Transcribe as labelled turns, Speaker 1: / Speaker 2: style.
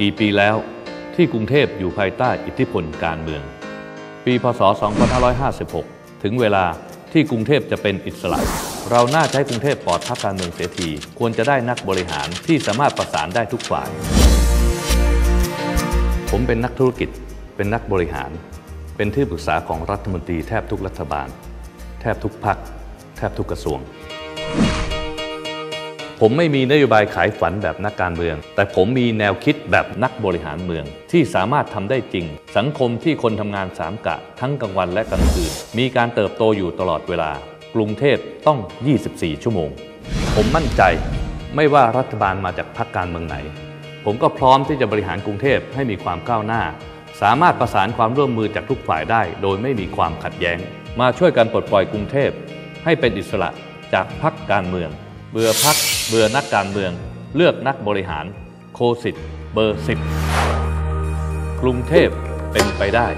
Speaker 1: กี่ปีแล้วที่กรุงเทพอยู่ภายใต้อิทธิพลการเมือง ปีพศ 2556 ถึงเวลาที่กรุงเทพจะเป็นอิสระ เราน่าจะให้กรุงเทพปลอดพักการเมืองเสียที ควรจะได้นักบริหารที่สามารถประสานได้ทุกฝ่าย ผมเป็นนักธุรกิจ เป็นนักบริหาร เป็นที่ปรึกษาของรัฐมนตรีแทบทุกรัฐบาล แทบทุกพักแทบทุกกระทรวง ผมไม่มีนโยบายขายฝันแบบนักการเมือง แต่ผมมีแนวคิดแบบนักบริหารเมือง ที่สามารถทำได้จริง สังคมที่คนทำงานสามกะ ทั้งกลางวันและกลางคืน มีการเติบโตอยู่ตลอดเวลา กรุงเทพต้อง 24 ชั่วโมง ผมมั่นใจไม่ว่ารัฐบาลมาจากพรรคการเมืองไหน ผมก็พร้อมที่จะบริหารกรุงเทพให้มีความก้าวหน้า สามารถประสานความร่วมมือจากทุกฝ่ายได้ โดยไม่มีความขัดแย้ง มาช่วยกันปลดปล่อยกรุงเทพให้เป็นอิสระจากพรรคการเมือง เบื่อพักเบื่อนักการเมือง เลือกนักบริหาร โคสิทธ์เบอร์ 10 กรุงเทพเป็นไปได้